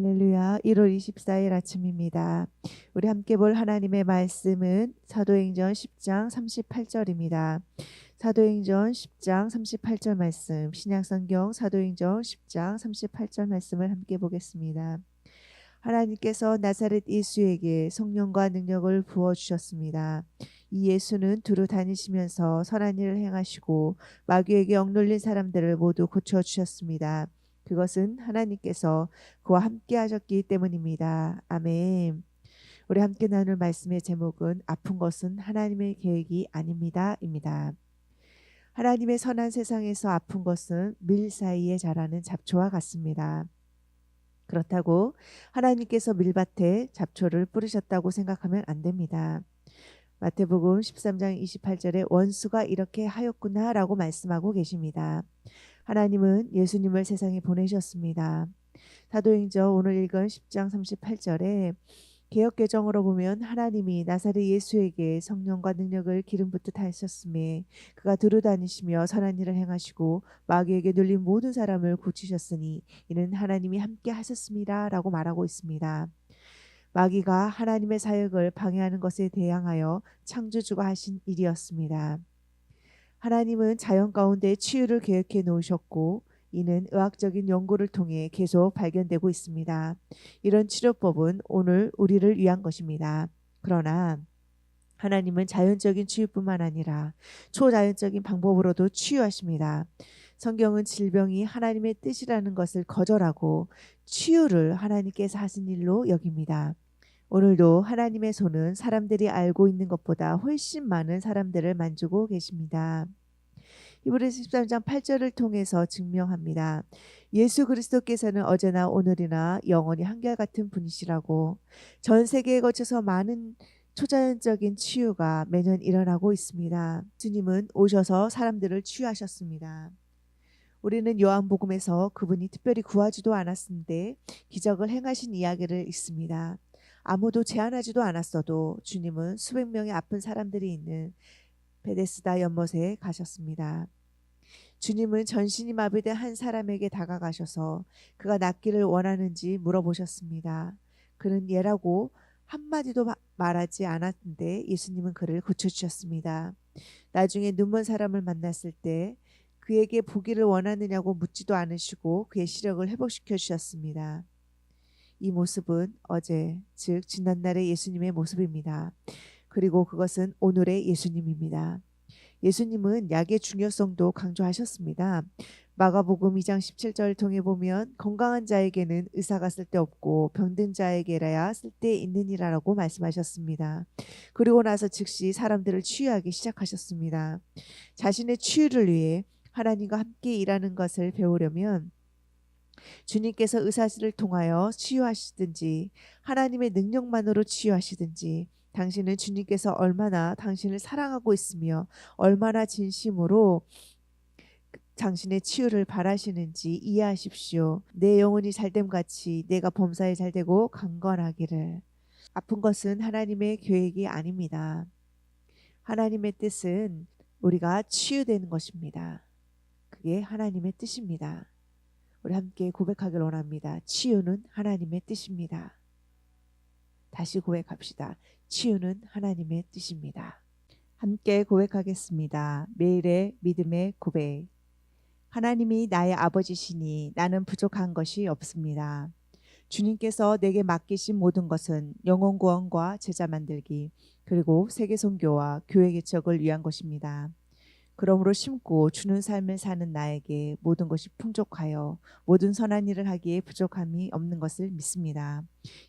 할렐루야. 1월 24일 아침입니다. 우리 함께 볼 하나님의 말씀은 사도행전 10장 38절입니다. 사도행전 10장 38절 말씀, 신약성경 사도행전 10장 38절 말씀을 함께 보겠습니다. 하나님께서 나사렛 예수에게 성령과 능력을 부어 주셨습니다. 이 예수는 두루 다니시면서 선한 일을 행하시고 마귀에게 억눌린 사람들을 모두 고쳐 주셨습니다. 그것은 하나님께서 그와 함께 하셨기 때문입니다. 아멘. 우리 함께 나눌 말씀의 제목은 아픈 것은 하나님의 계획이 아닙니다입니다. 하나님의 선한 세상에서 아픈 것은 밀 사이에 자라는 잡초와 같습니다. 그렇다고 하나님께서 밀밭에 잡초를 뿌리셨다고 생각하면 안 됩니다. 마태복음 13장 28절에 원수가 이렇게 하였구나라고 말씀하고 계십니다. 하나님은 예수님을 세상에 보내셨습니다. 사도행전 오늘 읽은 10장 38절에 개혁 개정으로 보면 하나님이 나사렛 예수에게 성령과 능력을 기름 붓듯 하셨음에 그가 두루 다니시며 선한 일을 행하시고 마귀에게 눌린 모든 사람을 고치셨으니 이는 하나님이 함께 하셨습니다라고 말하고 있습니다. 마귀가 하나님의 사역을 방해하는 것에 대항하여 창조주가 하신 일이었습니다. 하나님은 자연 가운데 치유를 계획해 놓으셨고 이는 의학적인 연구를 통해 계속 발견되고 있습니다. 이런 치료법은 오늘 우리를 위한 것입니다. 그러나 하나님은 자연적인 치유뿐만 아니라 초자연적인 방법으로도 치유하십니다. 성경은 질병이 하나님의 뜻이라는 것을 거절하고 치유를 하나님께서 하신 일로 여깁니다. 오늘도 하나님의 손은 사람들이 알고 있는 것보다 훨씬 많은 사람들을 만지고 계십니다. 히브리서 13장 8절을 통해서 증명합니다. 예수 그리스도께서는 어제나 오늘이나 영원히 한결같은 분이시라고 전 세계에 거쳐서 많은 초자연적인 치유가 매년 일어나고 있습니다. 주님은 오셔서 사람들을 치유하셨습니다. 우리는 요한복음에서 그분이 특별히 구하지도 않았는데 기적을 행하신 이야기를 읽습니다. 아무도 제안하지도 않았어도 주님은 수백 명의 아픈 사람들이 있는 베데스다 연못에 가셨습니다. 주님은 전신이 마비된 한 사람에게 다가가셔서 그가 낫기를 원하는지 물어보셨습니다. 그는 예라고 한마디도 말하지 않았는데 예수님은 그를 고쳐주셨습니다. 나중에 눈먼 사람을 만났을 때 그에게 보기를 원하느냐고 묻지도 않으시고 그의 시력을 회복시켜 주셨습니다. 이 모습은 어제, 즉 지난날의 예수님의 모습입니다. 그리고 그것은 오늘의 예수님입니다. 예수님은 약의 중요성도 강조하셨습니다. 마가복음 2장 17절 통해 보면 건강한 자에게는 의사가 쓸데없고 병든 자에게라야 쓸데 있느니라라고 말씀하셨습니다. 그리고 나서 즉시 사람들을 치유하기 시작하셨습니다. 자신의 치유를 위해 하나님과 함께 일하는 것을 배우려면 주님께서 의사를 통하여 치유하시든지 하나님의 능력만으로 치유하시든지 당신은 주님께서 얼마나 당신을 사랑하고 있으며 얼마나 진심으로 당신의 치유를 바라시는지 이해하십시오. 내 영혼이 잘됨 같이 내가 범사에 잘되고 강건하기를. 아픈 것은 하나님의 계획이 아닙니다. 하나님의 뜻은 우리가 치유되는 것입니다. 그게 하나님의 뜻입니다. 우리 함께 고백하길 원합니다. 치유는 하나님의 뜻입니다. 다시 고백합시다. 치유는 하나님의 뜻입니다. 함께 고백하겠습니다. 매일의 믿음의 고백. 하나님이 나의 아버지시니 나는 부족한 것이 없습니다. 주님께서 내게 맡기신 모든 것은 영혼 구원과 제자 만들기 그리고 세계 선교와 교회 개척을 위한 것입니다. 그러므로 심고 주는 삶을 사는 나에게 모든 것이 풍족하여 모든 선한 일을 하기에 부족함이 없는 것을 믿습니다.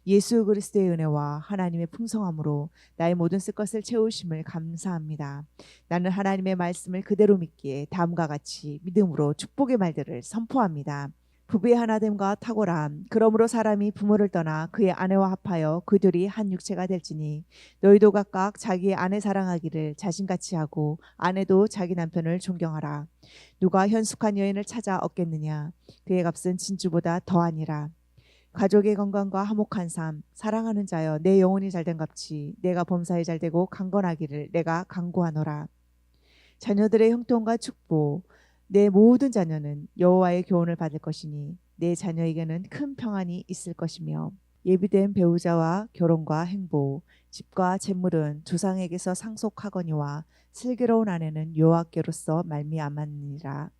예수 그리스도의 은혜와 하나님의 풍성함으로 나의 모든 쓸 것을 채우심을 감사합니다. 나는 하나님의 말씀을 그대로 믿기에 다음과 같이 믿음으로 축복의 말들을 선포합니다. 부부의 하나됨과 탁월함. 그러므로 사람이 부모를 떠나 그의 아내와 합하여 그들이 한 육체가 될지니 너희도 각각 자기의 아내 사랑하기를 자신같이 하고 아내도 자기 남편을 존경하라. 누가 현숙한 여인을 찾아 얻겠느냐? 그의 값은 진주보다 더하니라. 가족의 건강과 화목한 삶 사랑하는 자여 내 영혼이 잘된 값이 내가 범사에 잘되고 강건하기를 내가 강구하노라. 자녀들의 형통과 축복 내 모든 자녀는 여호와의 교훈을 받을 것이니 내 자녀에게는 큰 평안이 있을 것이며 예비된 배우자와 결혼과 행복, 집과 재물은 조상에게서 상속하거니와 슬기로운 아내는 여호와께로서 말미암았느니라.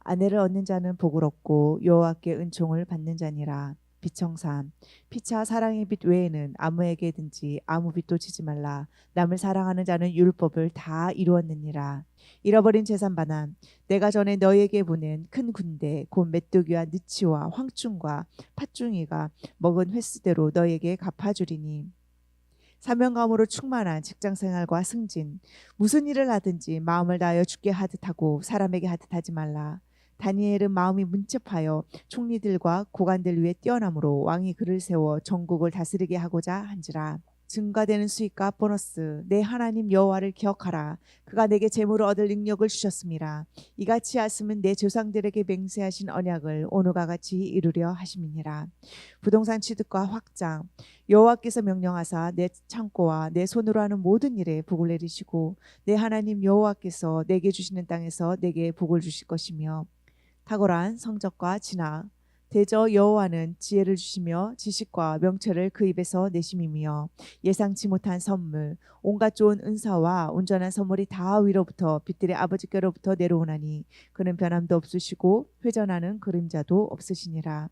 아내를 얻는 자는 복을 얻고 여호와께 은총을 받는 자니라. 비청산. 피차 사랑의 빛 외에는 아무에게든지 아무 빛도 지지 말라. 남을 사랑하는 자는 율법을 다 이루었느니라. 잃어버린 재산 반환. 내가 전에 너희에게 보낸 큰 군대 곧 메뚜기와 느치와 황충과 팥중이가 먹은 횟수대로 너희에게 갚아주리니. 사명감으로 충만한 직장 생활과 승진. 무슨 일을 하든지 마음을 다하여 죽게 하듯 하고 사람에게 하듯 하지 말라 다니엘은 마음이 문cep하여 총리들과 고관들 위에 뛰어남으로 왕이 그를 세워 전국을 다스리게 하고자 한지라. 증가되는 수익과 보너스 내 하나님 여호와를 기억하라. 그가 내게 재물을 얻을 능력을 주셨음이라 이같이 하심은 내 조상들에게 맹세하신 언약을 오늘과 같이 이루려 하심이니라. 부동산 취득과 확장 여호와께서 명령하사 내 창고와 내 손으로 하는 모든 일에 복을 내리시고 내 하나님 여호와께서 내게 주시는 땅에서 내게 복을 주실 것이며 탁월한 성적과 진학 대저 여호와는 지혜를 주시며 지식과 명철을 그 입에서 내심이며 예상치 못한 선물 온갖 좋은 은사와 온전한 선물이 다 위로부터 빛들의 아버지께로부터 내려오나니 그는 변함도 없으시고 회전하는 그림자도 없으시니라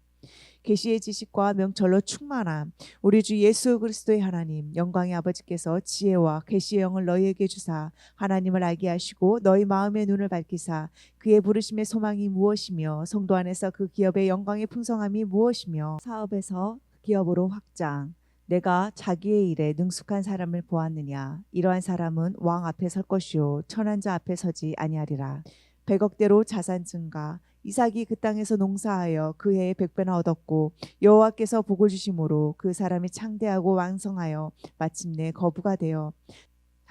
계시의 지식과 명철로 충만함. 우리 주 예수 그리스도의 하나님 영광의 아버지께서 지혜와 계시의 영을 너희에게 주사 하나님을 알게 하시고 너희 마음의 눈을 밝히사 그의 부르심의 소망이 무엇이며 성도 안에서 그 기업의 영광의 풍성함이 무엇이며 사업에서 기업으로 확장. 내가 자기의 일에 능숙한 사람을 보았느냐? 이러한 사람은 왕 앞에 설 것이요. 천한 자 앞에 서지 아니하리라. 백억대로 자산 증가 이삭이 그 땅에서 농사하여 그 해에 백배나 얻었고 여호와께서 복을 주심으로 그 사람이 창대하고 왕성하여 마침내 거부가 되어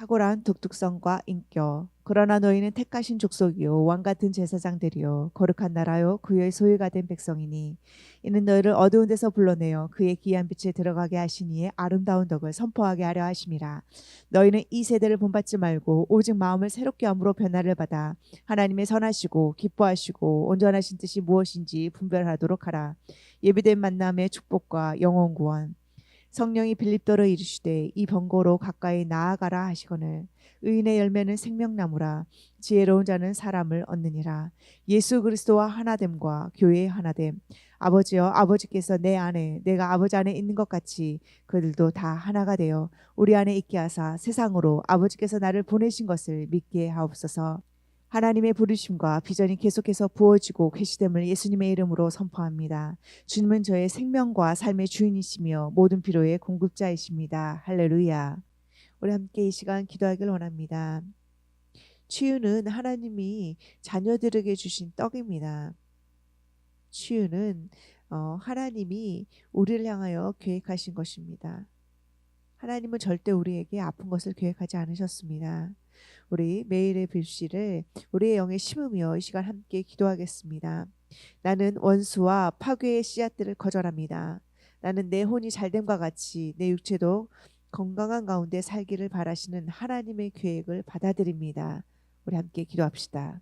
탁월한 독특성과 인격. 그러나 너희는 택하신 족속이요. 왕 같은 제사장들이요. 거룩한 나라요. 그의 소유가 된 백성이니 이는 너희를 어두운 데서 불러내어 그의 귀한 빛에 들어가게 하시니에 아름다운 덕을 선포하게 하려 하심이라. 너희는 이 세대를 본받지 말고 오직 마음을 새롭게 함으로 변화를 받아 하나님의 선하시고 기뻐하시고 온전하신 뜻이 무엇인지 분별하도록 하라. 예비된 만남의 축복과 영원 구원 성령이 빌립더로 이르시되 이 번거로 가까이 나아가라 하시거늘. 의인의 열매는 생명나무라. 지혜로운 자는 사람을 얻느니라. 예수 그리스도와 하나됨과 교회의 하나됨. 아버지여 아버지께서 내 안에 내가 아버지 안에 있는 것 같이 그들도 다 하나가 되어 우리 안에 있게 하사 세상으로 아버지께서 나를 보내신 것을 믿게 하옵소서 하나님의 부르심과 비전이 계속해서 부어지고 계시됨을 예수님의 이름으로 선포합니다. 주님은 저의 생명과 삶의 주인이시며 모든 필요의 공급자이십니다. 할렐루야. 우리 함께 이 시간 기도하길 원합니다. 치유는 하나님이 자녀들에게 주신 떡입니다. 치유는 어, 하나님이 우리를 향하여 계획하신 것입니다. 하나님은 절대 우리에게 아픈 것을 계획하지 않으셨습니다. 우리 매일의 불씨를 우리의 영에 심으며 이 시간 함께 기도하겠습니다. 나는 원수와 파괴의 씨앗들을 거절합니다. 나는 내 혼이 잘됨과 같이 내 육체도 건강한 가운데 살기를 바라시는 하나님의 계획을 받아들입니다. 우리 함께 기도합시다.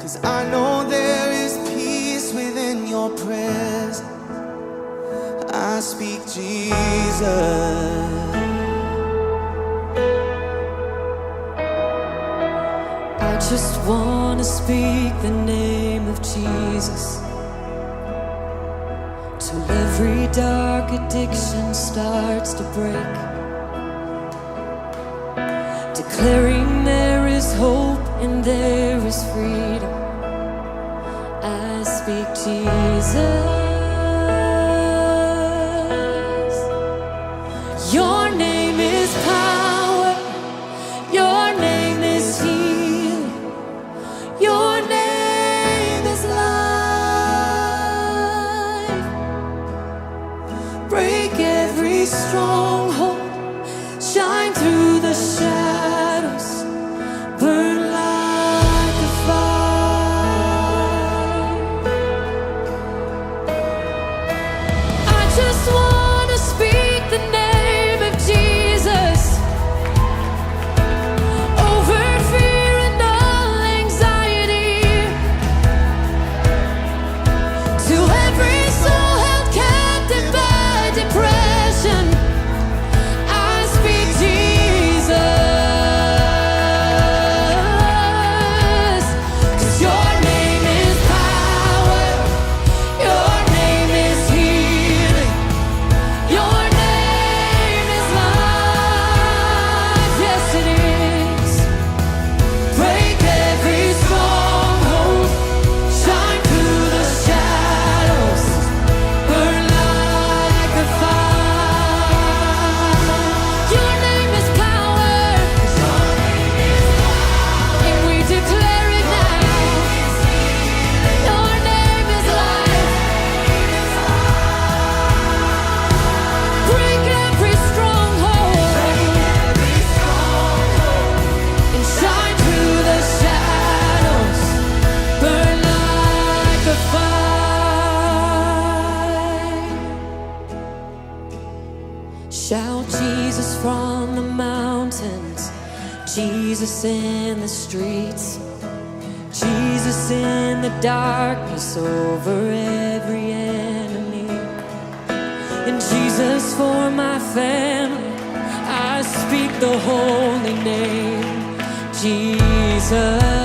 Cause I know there is peace within your presence. I speak Jesus. I just want to speak the name of Jesus till every dark addiction starts to break. Declaring there is hope and there is freedom. I speak Jesus. over every enemy. in Jesus, for my family, I speak the holy name, Jesus.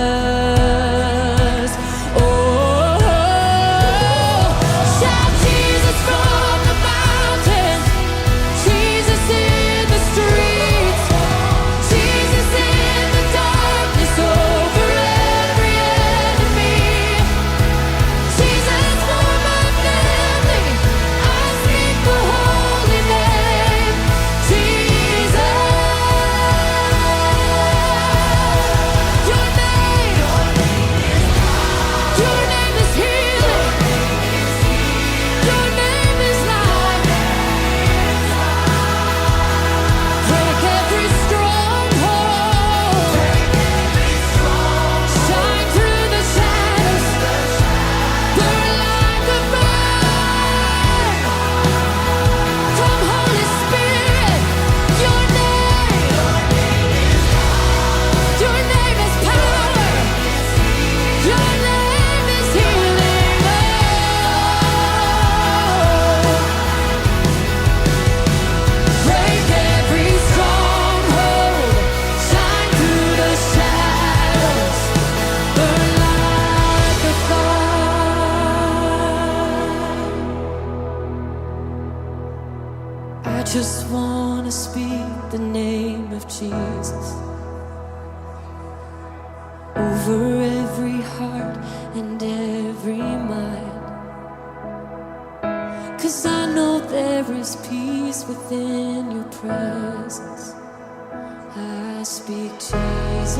just want to speak the name of Jesus over every heart and every mind. Cause I know there is peace within your presence. I speak Jesus.